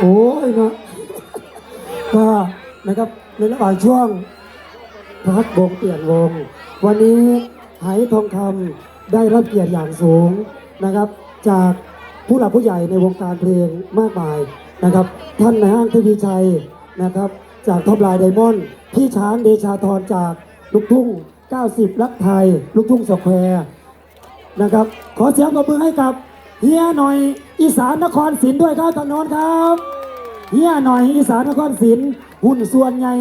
โอ้ยเนาะก็นะครับในระหว่างช่วงพักวงเปลี่ยนวง วันนี้ไหทองคำได้รับเกียรติอย่างสูงนะครับ จากผู้หลักผู้ใหญ่ในวงการเพลงมากมายนะครับ ท่านในห้างทวีชัยนะครับ จากท็อปไลน์ไดมอนด์พี่ช้างเดชาธรจากลูกทุ่ง 90 รักไทย ลูกทุ่งสแควร์นะครับ ขอเสียงปรบมือให้กับ เฮียหน่อยอีสานนครศรีด้วยครับทางโน้นครับเฮียหน่อยอีสานนครศรีหุ้นส่วนใหญ่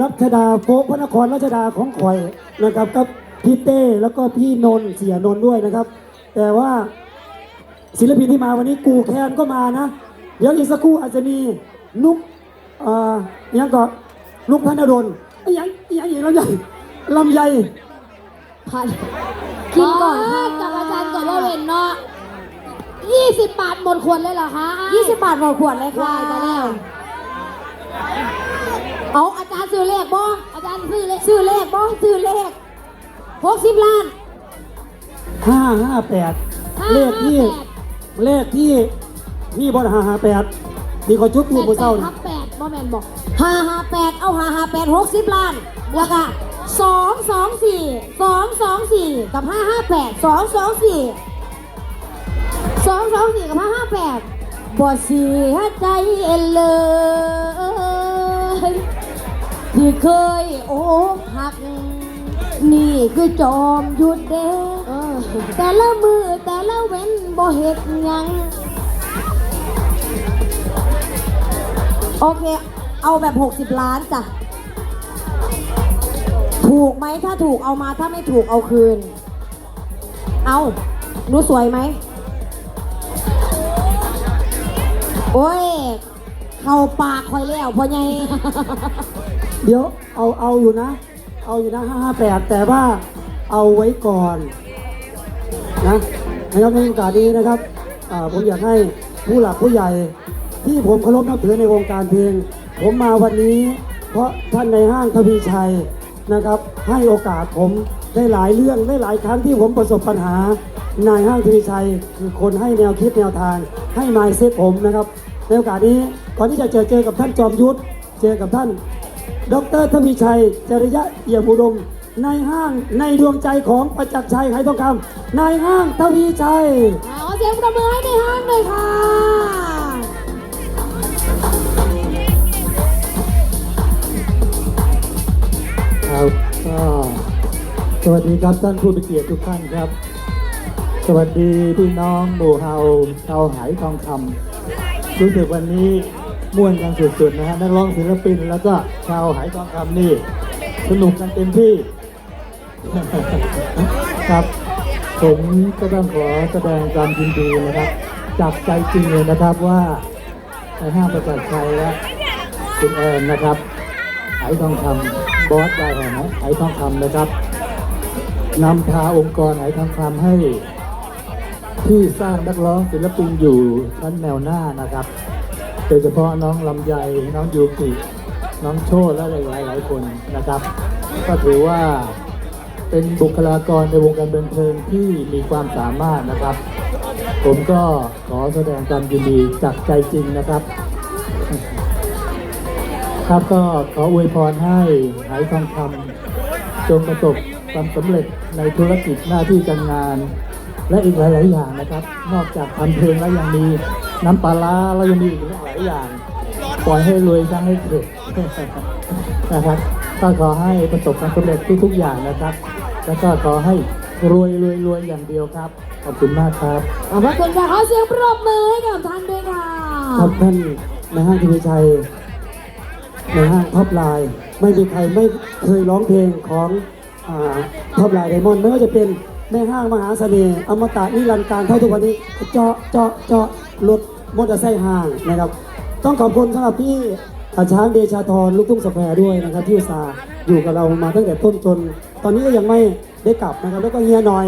รัชดาโฟกพระนครรัชดาของข่อยนะครับกับพี่เต้แล้วก็พี่นนท์เสียนนท์ด้วยนะครับ แต่ว่าศิลปินที่มาวันนี้กูแคนก็มานะ เดี๋ยวอีกสักครู่อาจจะมีนุกเอ่อยังก็นุกธนดลไอ้ยังไอ้ยังอีกลำไยลำไยพันกินก่อนค่ะกับอาจารย์ก่อนว่าเวนเนาะ ยี่สิบบาทหมดขวดเลยเหรอคะยี่สิบบาทหมดขวดเลยค่ะว้ายตายแล้ว เอาอาจารย์ซื้อเลขบ่อาจารย์ซื้อเลขซื้อเลขบ้องซื้อเลขหกสิบล้าน ห้าห้าแปดห้าเลขที่ห้าแปดเลขที่นี่บอลห้าห้าแปดที่เขาจุดทูแปบดบนแปเศร้าดนี่ทับแปดบ่แมนบอกห้าห้าแปดเอาห้าห้าแปดหกสิบล้านแล้วก็สองสองสี่สองสองสี่กับห้าห้าแปดสองสองสี่ สองสองสี่กับห้าห้าแปดบ่เสียใจเลยที่เคยโอ้หัก นี่คือจอมหยุดเด้แต่ละมือแต่ละเว้นบ่เฮ็ดยัง โอเค เอาแบบ 60 ล้านจ้ะ ถูกไหมถ้าถูกเอามาถ้าไม่ถูกเอาคืน เอาหนูสวยไหม โอ้ย เข้าปากคอยแล้วพ่อใหญ่ เดี๋ยวเอาเอาอยู่นะ เอาอยู่นะห้าห้าแปดแต่ว่าเอาไว้ก่อนนะนะครับในโอกาสนี้นะครับอ่าผมอยากให้ผู้หลักผู้ใหญ่ ที่ผมเคารพนับถือในวงการเพลง ผมมาวันนี้ เพราะท่านในห้างทวีชัยนะครับ ให้โอกาสผม ได้หลายเรื่องได้หลายครั้งที่ผมประสบปัญหา นายห้างทวีชัย คือคนให้แนวคิดแนวทาง ให้มายเซตผมนะครับในโอกาสนี้ก่อนที่จะเจอเจอกับท่านจอมยุทธเจอกับท่าน ดรทวีชัย จริยะเอี่ยมอุดมในห้างในดวงใจของประจักษ์ชัยไขทองคำในห้างทวีชัยเอาเสียงประมือให้ในห้างเลยค่ะครับก็ สวัสดีครับท่านผู้มีเกียรติทุกท่านครับ สวัสดีพี่น้องหมู่เฮาชาวหายทองคำรู้สึกวันนี้ม่วนกันสุดๆนะฮะนักร้องศิลปินแล้วก็ชาวหายทองคำนี่สนุกกันเต็มที่ ครับ ผมก็ต้องขอแสดงความยินดีนะครับจากใจจริงเลยนะครับว่าในห้างประจักษ์ชัยและคุณแอนนะครับไหทองคำบอสได้ไหมไหทองคำนะครับ นำพาองค์กรไหทองคำให้ที่สร้างนักร้องศิลปินอยู่ชั้นแนวหน้านะครับ โดยเฉพาะน้องลำไยน้องยูกิน้องโชตและหลายหลายคนนะครับ ก็ถือว่าเป็นบุคลากรในวงการบันเทิงที่มีความสามารถนะครับ ผมก็ขอแสดงความยินดีจากใจจริงนะครับ ครับก็ขออวยพรให้หายทองคำจงประสบ ความสำเร็จในธุรกิจหน้าที่การงาน และอีกหลาย ๆ อย่างนะครับ นอกจากทำเพลงแล้วยังมีน้ำปลาร้าแล้วยังมีอีกหลายอย่าง ปล่อยให้รวยทั้งให้เถิดนะครับก็ขอให้ประสบความสำเร็จทุก ๆ อย่างนะครับ แล้วก็ขอให้รวยรวยรวยอย่างเดียวครับ ขอบคุณมากครับขอบพระคุณค่ะขอเสียงปรบมือให้กับท่านด้วยค่ะครับท่านในห้างทีวีชัยในห้างท็อปไลน์ไม่มีใครไม่เคยร้องเพลงของ ท็อปไลน์ไดมอนด์ไม่ว่าจะเป็นแม่ห้างมหาเสน่ห์อมตะนิรันดร์การเท่าทุกวันนี้เจาะเจาะเจาะรถมอเตอร์ไซค์ห้างนะครับ ต้องขอบคุณสำหรับพี่อาช้างเดชาธรลูกทุ่งสแควร์ด้วยนะครับที่อุตส่าห์อยู่กับเรามาตั้งแต่ต้นจน ตอนนี้ก็ยังไม่ได้กลับนะครับ แล้วก็เฮียหน่อย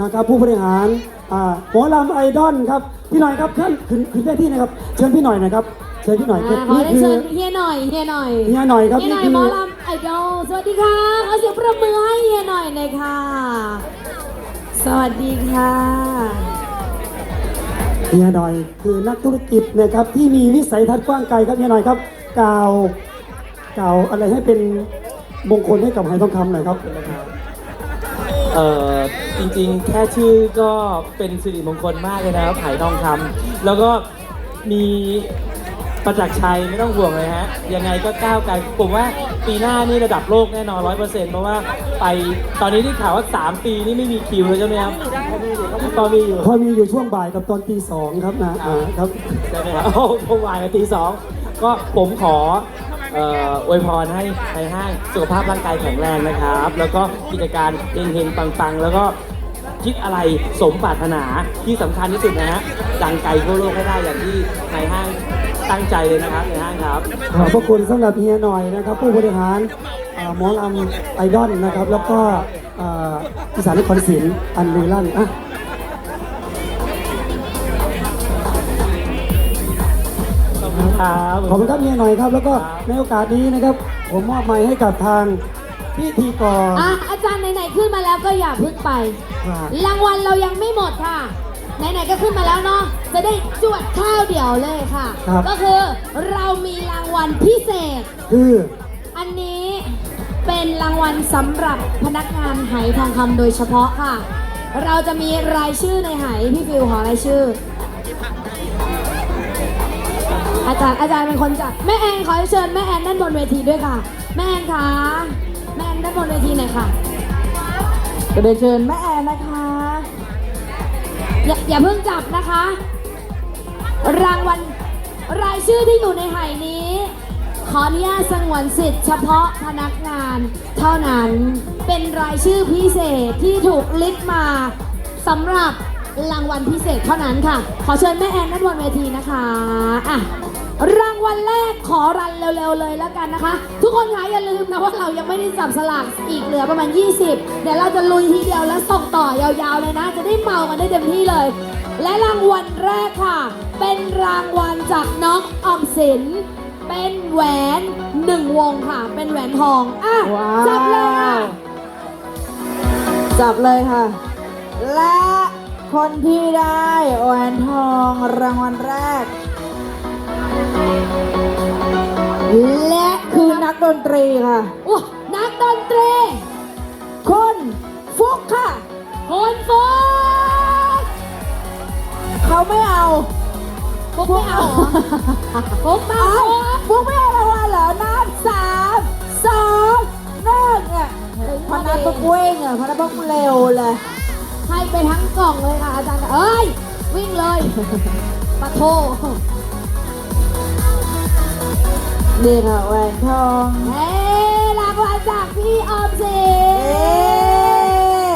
นะครับผู้บริหารอ่าหมอลำไอดอลครับพี่หน่อยครับขึ้นขึ้นขึ้นได้ที่นะครับ เชิญพี่หน่อยนะครับเชิญพี่หน่อยครับขอนี่ได้คือเชิญเฮียหน่อยเฮียหน่อยเฮียหน่อยครับเฮียหน่อยนี่คือหมอลำ ไอดอลสวัสดีค่ะขอเสียงปรบมือให้เฮียหน่อยเลยค่ะ สวัสดีค่ะ เฮียหน่อยคือนักธุรกิจนะครับที่มีวิสัยทัศน์กว้างไกลครับเฮียหน่อยครับกล่าวกล่าวอะไรให้เป็นมงคลให้กับไหทองคำหน่อยครับ เอ่อจริงๆ แค่ชื่อก็เป็นสิริมงคลมากเลยนะครับไผ่ทองคำแล้วก็มี ประจักษ์ชัยไม่ต้องห่วงเลยฮะ ยังไงก็ก้าวไกลผมว่าปีหน้านี่ระดับโลกแน่นอนร้อยเปอร์เซ็นต์เพราะว่าไปตอนนี้ที่ข่าวว่า 3 ปีนี่ไม่มีคิวเลยใช่ไหมครับพอมีอยู่พอมีอยู่ช่วงบ่ายกับตอนตีสองครับนะอ่าครับใช่ไหมครับโอ้โหผมวายมาตีสองก็ผมขอเอ่ออวยพรให้ในห้างสุขภาพร่างกายแข็งแรงนะครับ แล้วก็กิจการเฮงๆปังๆ แล้วก็คิดอะไรสมปรารถนาที่สำคัญที่สุดนะฮะดังไกลทั่วโลกให้ได้อย่างที่ในห้าง ตั้งใจเลยนะครับในห้างครับ ขอบพระคุณสำหรับเฮียหน่อยนะครับ ผู้บริหารอ่าหมอลำไอดอลนะครับ แล้วก็อ่าอีสานนครศรีอันลือลั่นอะขอบคุณครับ ขอบคุณครับเฮียหน่อยครับ แล้วก็ในโอกาสนี้นะครับ ผมมอบไม้ให้กับทางพิธีกรอะอาจารย์ไหนๆขึ้นมาแล้วก็อย่าเพึ่งไป ครับ รางวัลเรายังไม่หมดค่ะ ไหนๆก็ขึ้นมาแล้วเนาะจะได้จวดข้าวเดี่ยวเลยค่ะ ครับ ก็คือเรามีรางวัลพิเศษ คืออันนี้เป็นรางวัลสำหรับพนักงานไหทองคำโดยเฉพาะค่ะ เราจะมีรายชื่อในไหพี่ฟิวขอรายชื่อ อาจารย์อาจารย์เป็นคนจัดแม่แอนขอเชิญแม่แอนด้านบนเวทีด้วยค่ะ แม่แอนคะแม่แอนด้านบนเวทีหน่อยค่ะก็ได้เชิญแม่แอนนะคะ อย่าอย่าเพิ่งจับนะคะ รางวัลรายชื่อที่อยู่ในไหนี้ ขออนุญาตสงวนสิทธิ์เฉพาะพนักงาน เท่านั้นเป็นรายชื่อพิเศษที่ถูกลิสต์มาสำหรับรางวัลพิเศษเท่านั้นค่ะ ขอเชิญแม่แอนด้านบนเวทีนะคะอะ รางวัลแรกขอรันเร็วๆเลยแล้วกันนะคะ ทุกคนคะอย่าลืมนะว่าเรายังไม่ได้จับสลากอีกเหลือประมาณ 20 เดี๋ยวเราจะลุยทีเดียวแล้วส่งต่อยาวๆเลยนะ จะได้เมากันได้เต็มที่เลย และรางวัลแรกค่ะ เป็นรางวัลจากน้องออมสิน เป็นแหวนหนึ่งวงค่ะ เป็นแหวนทองอะว้าว จับเลยค่ะจับเลยค่ะ และคนที่ได้แหวนทองรางวัลแรก และคือนักดนตรีค่ะโอ้นักดนตรีคุณฟุกค่ะ คนฟุกเขาไม่เอาฟุกไม่เอาเหรอฟุกมาเอาฟุกฟุกไม่เอารางวัลเหรอนับสามสองหนึ่งอะพนักพวกเว้งอะพนักพวกเร็วเลย ให้ไปทั้งกล่องเลยค่ะอาจารย์เอ้ย วิ่งเลยปะโท นี่ค่ะแหวนทองเฮ้รางวัลจากพี่ออมสิ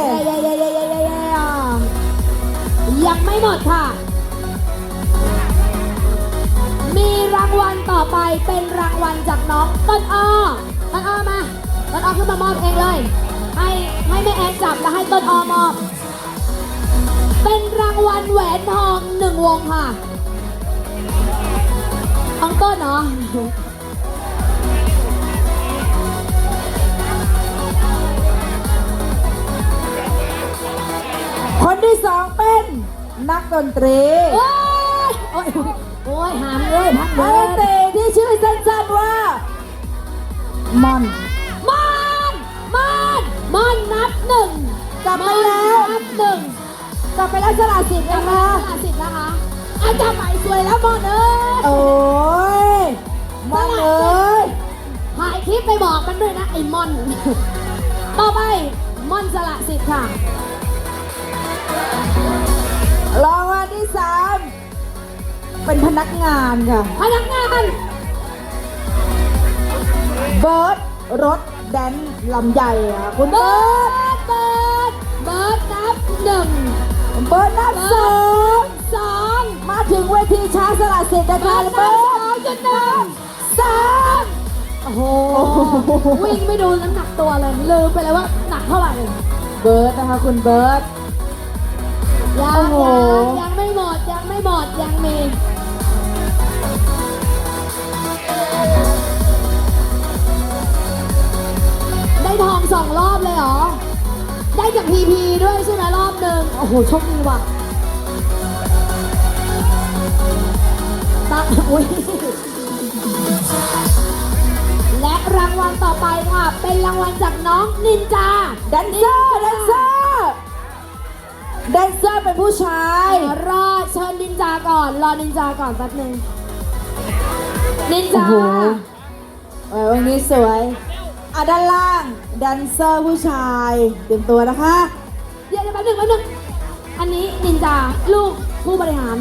เอ๊นเย้เย้เย้เย้เย้เย้ยังไม่หมดค่ะ มีรางวัลต่อไปเป็นรางวัลจากน้องต้นอ้อต้นอ้อมาต้นอ้อขึ้นมามอบเองเลย ให้ให้แม่แอนจับแล้วให้ต้นอ้อมอบ เป็นรางวัลแหวนทองหนึ่งวงค่ะ ของต้นเนาะ คนที่สองเป็นนักดนตรีโอ้ยโอ้ยโอ้ยหามเลยพักนัเลกดนตยรีที่ชื่อสั้นๆว่ามอน มอนมอนมอนนับหนึ่งกลับไปแล้ว มอนนับหนึ่งกลับไปแล้วสละสิทธิ์นะนะคะคะสละสิทธิ์นะคะอาจารย์ใหม่สวยแล้วมอนเอ้ยโอ้ยมอนเอ้ยถ่ายคลิปไปบอกมันด้วยนะไอ้มอน ต่อไปมอนสละสิทธิ์ค่ะ เป็นพนักงานค่ะ พนักงานเบิร์ดรถแดนลำใหญ่ค่ะคุณเบิเบิร์ดร์ดเบิร์ดเบิร์ดนับหนึ่งเบิร์ดนับสองสองมาถึงเวทีช้างสละสิทธิ์นะคะเบิร์ดนัเบิบร์สองดจุดหนึ่งสามโอ้โหวิ่งไม่ดูน้ำหนักตัวเลยลืมไปเลยว่าหนักเท่าไหร่เบิร์ดนะคะคุณเบิร์ดยัโอ้งโหยังยังไม่หมดยังไม่หมดยังมี ทองสองรอบเลยเหรอ ได้จากพีพีด้วยใช่ไหมรอบหนึ่งโอ้โหโชคดีว่ะอุ๊ยและรางวัลต่อไปค่ะ เป็นรางวัลจากน้องนินจาแดนเซอร์แดนเซอร์แดนเซอร์เป็นผู้ชาย รอเชิญนินจาก่อน รอนินจาก่อนแป๊บหนึงนินจาโอ้โหเออวันนี้สวย อะด้านล่างแดนเซอร์ผู้ชายเตรียมตัวนะคะเดี๋ยวเดี๋ยวแป๊บหนึงแป๊บหนึงอันนี้นินจาลูกผู้บริหาร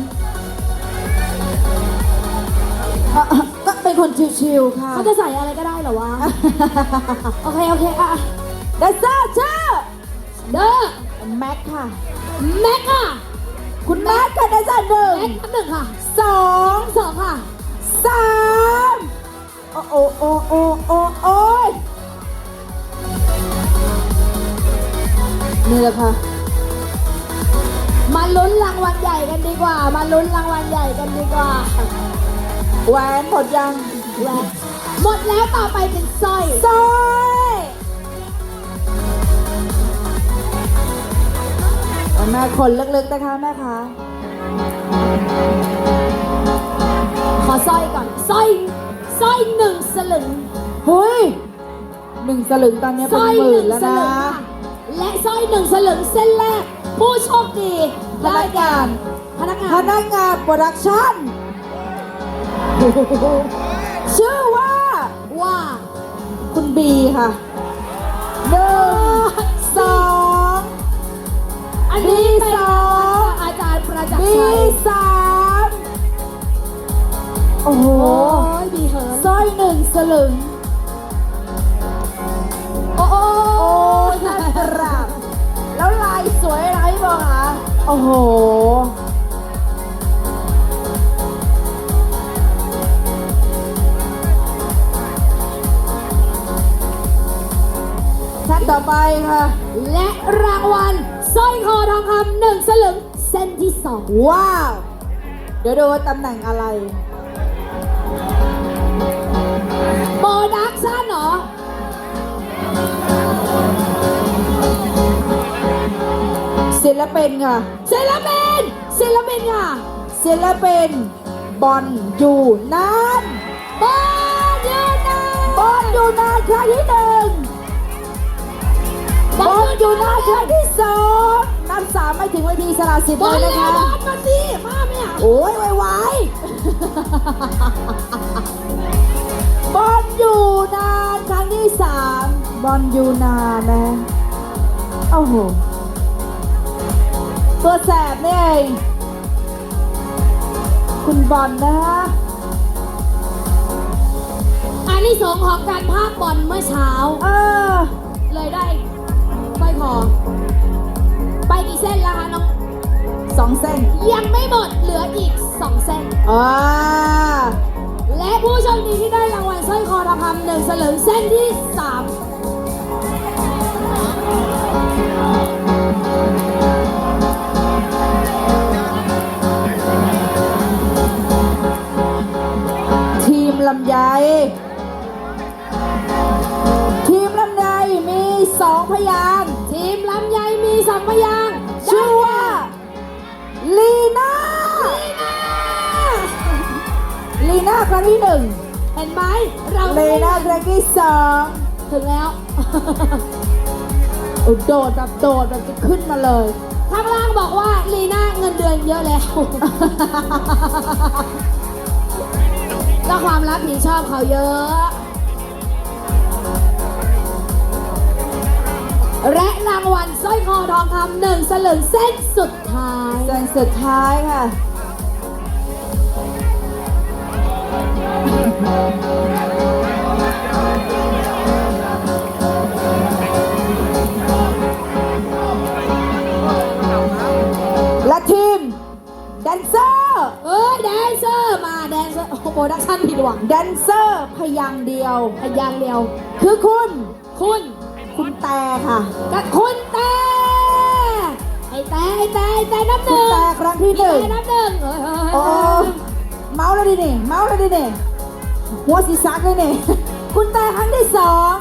เอ่อก็เป็นคนชิวๆค่ะ เขาจะใส่อะไรก็ได้เหรอวะ โอเค โอเค อะแดนเซอร์ชื่อเด้อแม็กค่ะ แม็กค่ะคุณแม็กค่ะแดนเซอร์หนึ่งแม็กอันหนึ่งค่ะสองสองค่ะสามโอ้โอ้โอ้โอ้โอ้ นี่แหละค่ะ มาลุ้นรางวัลใหญ่กันดีกว่า มาลุ้นรางวัลใหญ่กันดีกว่าแหวนหมดยังแหวนหมดแล้วต่อไปเป็นสร้อยสร้อยเอาแม่คนลึกๆนะคะแม่คะขอสร้อยก่อนสร้อยสร้อยหนึ่งสลึงเฮ้ยหนึ่งสลึงตอนนี้สเป็นร้อยหหมื่นึ่นงแล้วสนะลึงค่ะและ สร้อยหนึ่งสลึงเส้นแรก ผู้โชคดีพนักงานพนักงาพนนักงานโปรดักชั่น ชื่อว่าว่า คุณบีค่ะหนึ่งสองอันนี้เป็นสองอาจารย์ประจักษ์บีชัยสามโอ้โหโอ้ยบีเหินสร้อยหนึ่งสลึง โอ้โอ้โอ้ยน่ากราบแล้วลายสวยอะไรบอกคะโอ้โห ท่านต่อไปค่ะ และรางวัลสร้อยคอทองคำหนึ่งสลึงเส้นที่สองว้าว เดี๋ยวดูว่าตำแหน่งอะไร ศิลปินค่ะศิลปินศิลปินค่ะศิลปินบอลอยู่นานบอลยูไนบอลอยู่นานครั้งที่หนึ่งบอลอยู่นานครั้งที่สองนับสามไม่ถึงเวทีสละสิทธิ์บอลเลยแล้นะวคะบอลมาสิมาเนี่ยโอ้ยไวๆบอลอยู่นานครั้งที่สามบอลอยู่นานนะโอ้โห ตัวแสบนี่เองคุณบอลนะฮะอันนี้สองส์ของการภาคบอลเมื่อเช้า เออ เลยได้สร้อยคอไปกี่เส้นแล้วคะน้อง สองเส้นยังไม่หมดเหลืออีกสองเส้น อ่าและผู้โชคดีที่ได้รางวัลสร้อยคอทองคำหนึ่งสลึงเส้นที่สาม ครั้งที่หนึ่งเห็นไหมเราลีน่าครั้งที่สองถึงแล้ว โอ้โดดแบบโดดแบบจะขึ้นมาเลย ข้างล่างบอกว่าลีน่าเงินเดือนเยอะแล้ว ก็ความรับผิดชอบเขาเยอะ และรางวัลสร้อยคอทองคำหนึ่งสลึงเส้นสุดท้ายเส้นสุดท้ายค่ะ และทีมแดนเซอร์เอ้ยแดนเซอร์มาแดนเซอร์โอ้โหโปรดักชั่นผิดหวังแดนเซอร์พยางค์เดียว พยางค์เดียว คือคุณคุณ คุณแต่ค่ะกับคุณแต่ไอแต่ไอแต่ไอแต่นับหคุณนึ่งแต่ครั้งที่หนึ่งไอแต่นับหนึ่งเอ้ย โอ้เมาแล้วดิเนี่ยเมาแล้วดิเนี่ย หัวสีซักเลยเนี่ยคุณแต่ครั้งที่สอง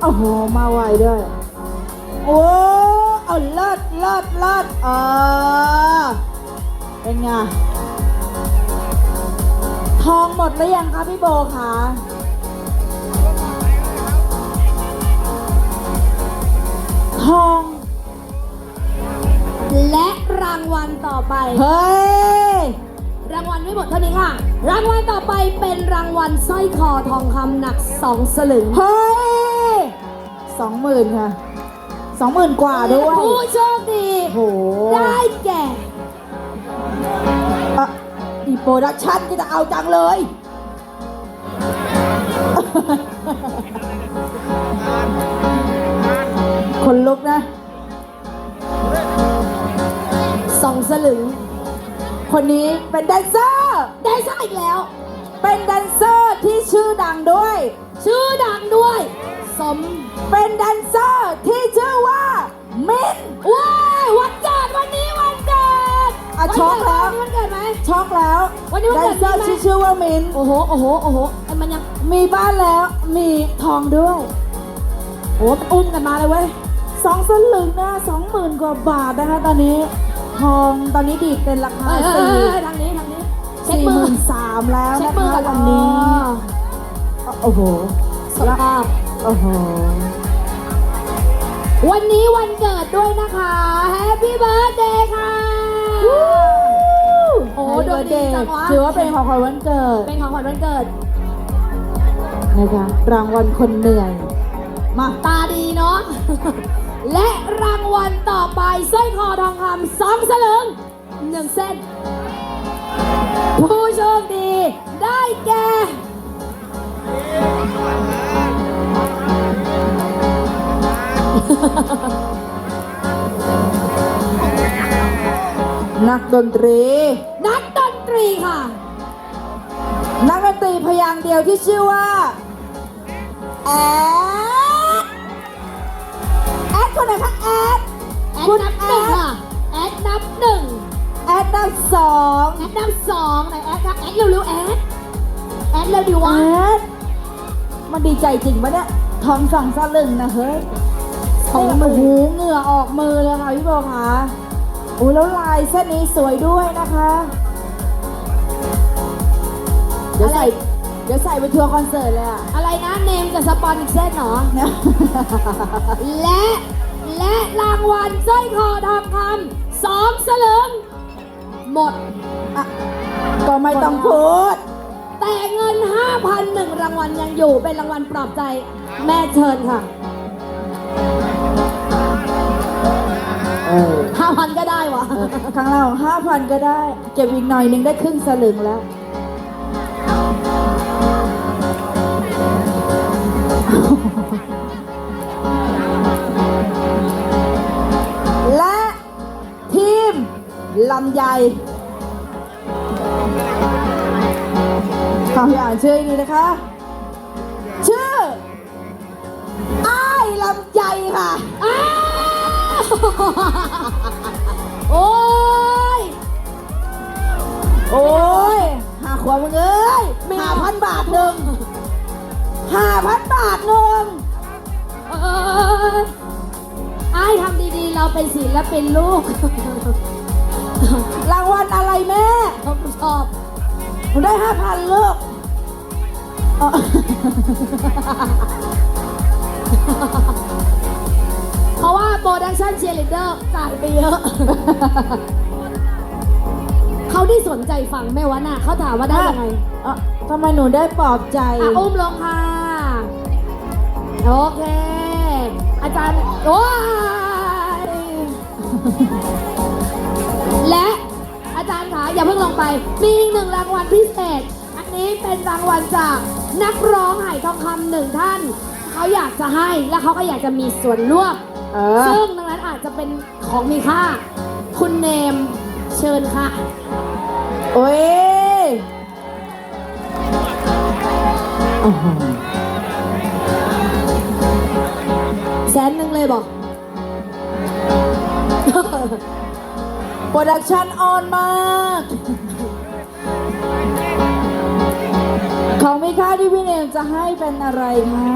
โอ้โห มาไวด้วย โอ้เอาเลิศเลิศเลิศเออเป็นไง ทองหมดหรือยังคะพี่โบคะทอง และรางวัลต่อไป เฮ้ย รางวัลไม่หมดเท่านี้ค่ะ รางวัลต่อไปเป็นรางวัลสร้อยคอทองคำหนัก2สลึงเฮ้ยสองหมื่นค่ะสองหมื่นกว่าด้วย ผู้โชคดีโหได้แก่อะอีโปรดักชั่นก็จะเอาจังเลย คนลุกนะ2สลึง คนนี้เป็นแดนเซอร์ได้ซะอีกแล้ว เป็นแดนเซอร์ที่ชื่อดังด้วย ชื่อดังด้วย สมเป็นแดนเซอร์ที่ชื่อว่ามินว้ายวันเกิดวันนี้วันเกิดอะช็อกแล้ว วันนี้วันเกิดไหม ช็อกแล้ววันนี้วันแดเกินดเซอร์มีไหมที่ชื่อว่ามินโอ้โหโอ้โหโอ้โหไอ้มันยังมีบ้านแล้วมีทองด้วย โอ้อุ้มกันมาเลยเว้ยสองสลึงนะสองหมื่นกว่าบาทนะคะตอนนี้ ทองตอนนี้ดีดเป็นราคาเอ้ยเอ้ยสี่เอ้ยทางนี้ทางนี้เช็คสี่มืหอ มื่นสามแล้วเช็คนะมือคะกันวันนี้ โอ้โหสภาพ โอ้โห วันนี้วันเกิดด้วยนะคะ Happy Birthday ค่ะ โอ้โหดวงดีจังวะถือว่าเป็นของขวัญวันเกิดเป็นของขวัญวันเกิด นะคะรางวัลคนเหนื่อย มาตาดีเนาะ และรางวัลต่อไปสร้อยคอทองคำสองสลึงหนึ่งเส้น ผู้โชคดีได้แก่นักดนตรี นักดนตรีค่ะ นักดนตรีพยางค์เดียวที่ชื่อว่าแอ คนไหนคะแอด แอดคุณนับแอหนึ่งดค่ะแอดนับหนึ่งแอดดับสองแอดนับสองไหนแอดนับแอดเร็วๆแอดแอดเร็วดีแอวะดมันดีใจจริงปะเนี่ยทองสองสลึงนะเฮ้ยสองหโอ้มื่นโหเหงื่อออกมือเลยค่ะพี่โบคะโอ้แล้วลายเส้นนี้สวยด้วยนะคะ เดี๋ยวใส่เดี๋ยวใส่ไปทัวร์คอนเสิร์ตเลยอะอะไรนะเนมกับสปอนอีกเส้นเหรอ และและราง วัลสร้อยคอทองคำสองสลึง หมดอะก็ไม่ต้องพูด แต่เงิน 5,000หนึ่งรางวัลยังอยู่เป็นรางวัลปลอบใจ แม่เชิญค่ะเออ5,000ก็ได้วะครั้งเราห้าพันก็ได้ เก็บอีกหน่อยหนึงได้ครึ่งสลึงแล้ว ลำไยขออย่านชื่อนี้นะคะ ชื่อ อ้ายลำไยค่ะ อ้าวโอ้ย โอ้ยหาขวบมึงเอ้ยห้าพันบาทหนึ่งห้าพันบาทหนึ่งเออไอ้ายทำดีๆ เราเป็นศิลปินลูก รางวัลอะไรแม่ผมชอบหนูได้ห้าพันลูกเอ่อเพราะว่าโปรดักชั่นเชียร์ลีดเดอร์จ่ายไปเยอะ เขาที่สนใจฟังแม่วะน่ะเขาถามว่าได้ยังไงเอ่อทำไมหนูได้ปลอบใจอะอุ้มลงค่ะ โอเค อาจารย์ โอ้ยและอา จารย์คะอย่าเพิ่งลงไป มีอีกหนึ่งรางวัลพิเศษ อันนี้เป็นรางวัลจากนักร้องไหทองคำหนึ่งท่าน เขาอยากจะให้และเขาก็อยากจะมีส่วนร่วมเออ ซึ่งดังนั้นอาจจะเป็นของมีค่า คุณเนมเชิญค่ะ โอ้ยโอ้โหแสนหนึ่งเลยบอก โปรดักชั่นออนมาก ของมีค่าที่พี่เนมจะให้เป็นอะไรคะ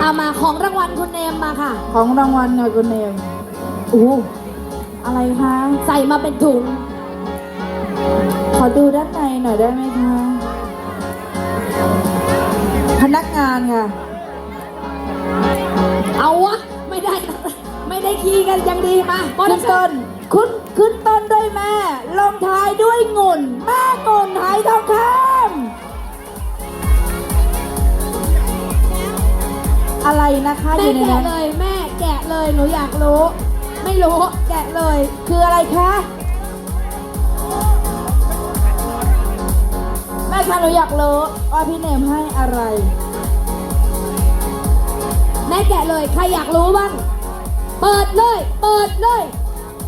เอามาของรางวัลคุณเนมมาค่ะ ของรางวัลค่ะคุณเนมโอ้อะไรคะ ใส่มาเป็นถุง ขอดูด้านในหน่อยได้ไหมคะ พนักงานค่ะ เอาวะ ไม่ได้ ไม่ได้คีย์กันยังดีมาบอขึ้ลนต้นขึ้นขึ้นต้นด้วยแม่ ลงท้ายด้วยงุ่น แม่งุ่นหายทองคำอะไรนะคะอแม่ยู่ในแกะนั้นเลยแม่แกะเลยหนูอยากรู้ ไม่รู้แกะเลย คืออะไรคะ แม่คะหนูอยากรู้ว่าพี่เนมให้อะไร แม่แกะเลย ใครอยากรู้บ้าง เปิดเลย เปิดเลย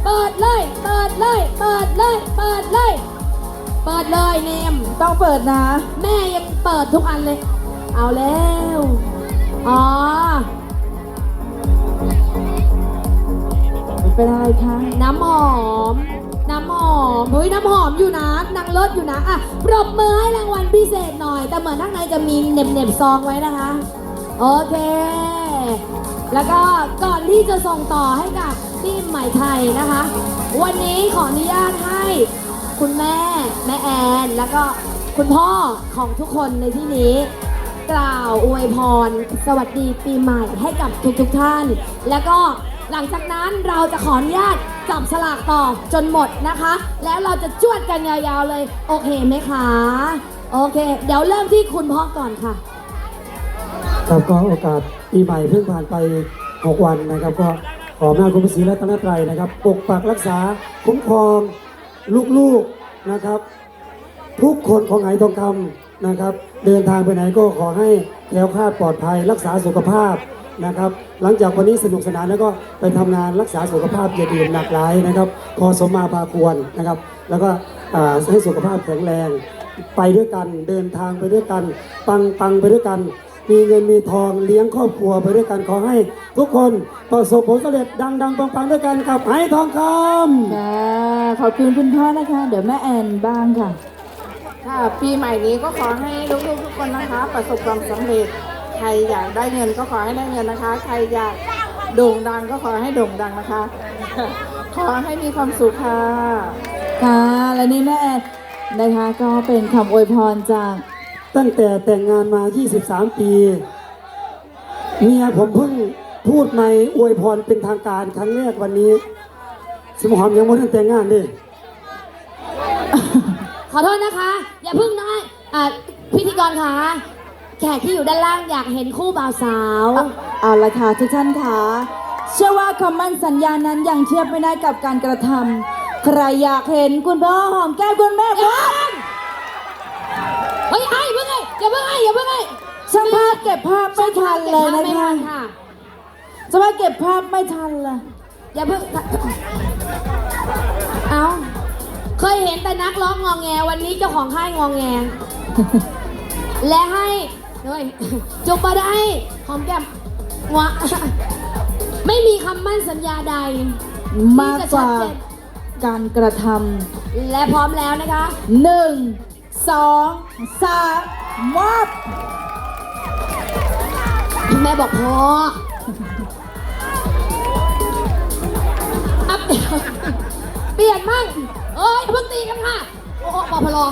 เปิดเลย เปิดเลย เปิดเลย เปิดเลย เปิดเลยเนม ต้องเปิดนะ แม่ยังเปิดทุกอันเลย เอาแล้ว อ๋อ เป็นอะไรคะ น้ำหอม น้ำหอม เฮ้ย น้ำหอมอยู่นะ นางเลิศอยู่นะ อะ ปรบมือให้รางวัลพิเศษหน่อย แต่เหมือนข้างในจะมีเหน็บเน็บๆซองไว้นะคะ โอเค แล้วก็ก่อนที่จะส่งต่อให้กับทีมใหม่ไทยนะคะ วันนี้ขออนุญาตให้คุณแม่แม่แอนแล้วก็คุณพ่อของทุกคนในที่นี้ กล่าวอวยพร สวัสดีปีใหม่ให้กับทุกๆทท่าน แล้วก็หลังจากนั้นเราจะขออนุญาตจับฉลากต่อจนหมดนะคะ แล้วเราจะจวดกันยาวๆเลย โอเคไหมคะ โอเค เดี๋ยวเริ่มที่คุณพ่อก่อนค่ะ ครับก็โอกาสปีใหม่เพิ่งผ่านไป 6 วันนะครับ ก็ขออำนาคุณพระศรีรัตนตรัยนะครับ ปกปักรักษาคุ้มครองลูกๆนะครับ ทุกคนของไหทองคำนะครับ เดินทางไปไหนก็ขอให้แคล้วคลาดปลอดภัยรักษาสุขภาพนะครับ หลังจากวันนี้สนุกสนานแล้วก็ไปทำงานรักษาสุขภาพอย่าดื่มหนักหลายนะครับพอสมมาพาควรนะครับ แล้วก็ให้สุขภาพแข็งแรง ไปด้วยกันเดินทางไปด้วยกัน ปังปังไปด้วยกัน มีเงินมีทองเลี้ยงครอบครัวไปด้วยกันขอให้ ทุกคนประสบผลสำเร็จดังดังปังปังด้วยกันกับไหทองคำค่ะขอบคุณคุณพ่อนะคะ เดี๋ยวแม่แอนบ้างค่ะ ค่ะ ปีใหม่นี้ก็ขอให้ลูกๆทุกคนนะคะ ประสบความสำเร็จ ใครอยากได้เงินก็ขอให้ได้เงินนะคะ ใครอยากโด่งดังก็ขอให้โด่งดังนะคะ ขอให้มีความสุขค่ะ ค่ะ และนี่แม่แอนนะคะก็เป็นคำอวยพรจาก ตั้งแต่แต่งงานมา 23 ปีเมียผมเพิ่งพูดในอวยพรเป็นทางการครั้งแรกวันนี้ สมหอมยังไม่ทันแต่งงานดิขอโทษนะคะ อย่าเพึ่งนะอะพิธีกรคะแขกที่อยู่ด้านล่างอยากเห็นคู่บ่าวสาวเอาละค่ะทุกท่านค่ะเชื่อว่าคำมั่นสัญญานั้นยังเทียบไม่ได้กับการกระทำใครอยากเห็นคุณพ่อหอมแก้มคุณแม่อย่าบ้างเฮ้ยไอ้เพิ่งไง อย่าเพิ่งไงอย่าเพิ่งไงช่างภาพเก็บภาพไม่ทันเลยนะไม่คะทันค่ะ ช่างภาพเก็บภาพไม่ทันเลยอย่าเพิ่ง เอาเคยเห็นแต่นักร้องงองแงวันนี้เจ้าของค่ายงองแง และให้ด้วยจุบมาได้หอมแก้มวะไม่มีคำมั่นสัญญาใด มากกว่าการกระทและพร้อมแล้วนะคะำหนึ่งสองสาม มอบแม่บอกพออัพเปลี่ยนมั่งเอ้ยอย่าเพิ่งตีกันค่ะ โอ้โหปอพลอ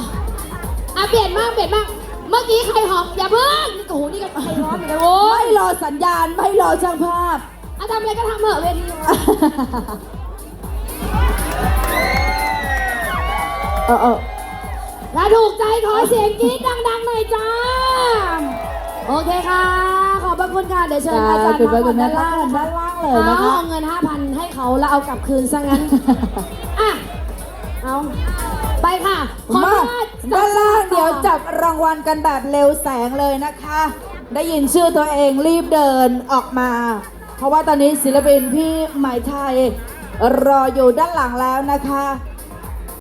อะเปลี่ยนมั่งเปลี่ยนมั่งเมื่อกี้ใครหอมอย่าเพิ่งนี่โอ้โหนี่ก็ใครร้อนเหมือนกันโว้ยไม่รอสัญญาณไม่รอช่างภาพอะทำอะไรก็ทำเถอะเวทีเออเออ ถ้าถูกใจขอเสียงกรี๊ดดังๆหน่อยจ้า โอเคค่ะ ขอบพระคุณค่ะ เดี๋ยวเชิญอาจารย์คุณพ่อมาคุณแม่ด้านล่างด้านล่างเลยนะคะเอาเงิน 5,000 ให้เขาแล้วเอากลับคืนซะงั้น อะ เอาไปค่ะ ขอมาอนุญาตด้านล่างต่อเดี๋ยวจับรางวัลกันแบบเร็วแสงเลยนะคะ ได้ยินชื่อตัวเองรีบเดินออกมา เพราะว่าตอนนี้ศิลปินพี่หมายไทยรออยู่ด้านหลังแล้วนะคะ